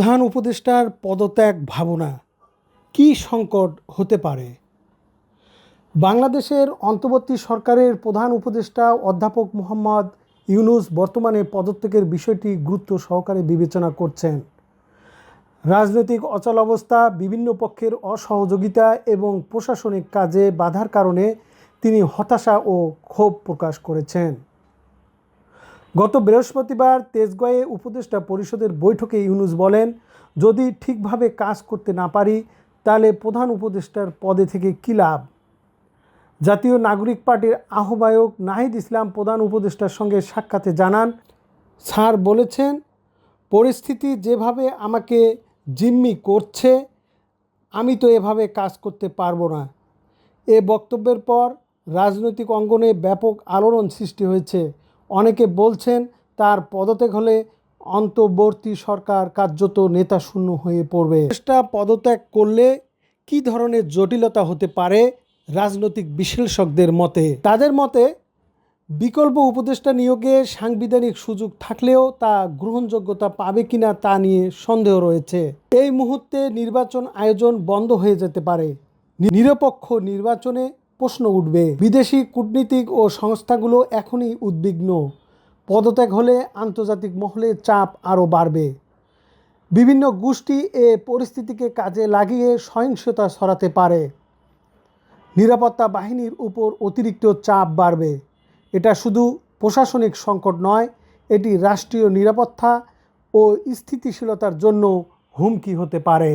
প্রধান উপদেষ্টার পদত্যাগ ভাবনা কী সংকট হতে পারে? বাংলাদেশের অন্তর্বর্তী সরকারের প্রধান উপদেষ্টা অধ্যাপক মোহাম্মদ ইউনুস বর্তমানে পদত্যাগের বিষয়টি গুরুত্ব সহকারে বিবেচনা করছেন। রাজনৈতিক অচলাবস্থা বিভিন্ন পক্ষের অসহযোগিতা এবং প্রশাসনিক কাজে বাধার কারণে তিনি হতাশা ও ক্ষোভ প্রকাশ করেছেন। গত বৃহস্পতিবার তেজগাঁয়ে উপদেষ্টা পরিষদের বৈঠকে ইউনুস বলেন, যদি ঠিকভাবে কাজ করতে না পারি, তাহলে প্রধান উপদেষ্টার পদে থেকে কী লাভ? জাতীয় নাগরিক পার্টির আহ্বায়ক নাহিদ ইসলাম প্রধান উপদেষ্টার সঙ্গে সাক্ষাতে জানান, স্যার বলেছেন, পরিস্থিতি যেভাবে আমাকে জিম্মি করছে, আমি তো এভাবে কাজ করতে পারব না। এ বক্তব্যের পর রাজনৈতিক অঙ্গনে ব্যাপক আলোড়ন সৃষ্টি হয়েছে। অনেকে বলছেন তার পদত্যাগ হলে অন্তর্বর্তী সরকার কার্যত নেতাশূন্য হয়ে পড়বে। চেষ্টা পদত্যাগ করলে কী ধরনের জটিলতা হতে পারে রাজনৈতিক বিশ্লেষকদের মতে? তাদের মতে, বিকল্প উপদেষ্টা নিয়োগে সাংবিধানিক সুযোগ থাকলেও তা গ্রহণযোগ্যতা পাবে কিনা তা নিয়ে সন্দেহ রয়েছে। এই মুহূর্তে নির্বাচন আয়োজন বন্ধ হয়ে যেতে পারে। নিরপেক্ষ নির্বাচনে প্রশ্ন উঠবে। বিদেশি কূটনীতিক ও সংস্থাগুলো এখনই উদ্বিগ্ন। পদত্যাগ হলে আন্তর্জাতিক মহলে চাপ আরও বাড়বে। বিভিন্ন গোষ্ঠী এ পরিস্থিতিকে কাজে লাগিয়ে সহিংসতা ছড়াতে পারে। নিরাপত্তা বাহিনীর উপর অতিরিক্ত চাপ বাড়বে। এটা শুধু প্রশাসনিক সংকট নয়, এটি রাষ্ট্রীয় নিরাপত্তা ও স্থিতিশীলতার জন্য হুমকি হতে পারে।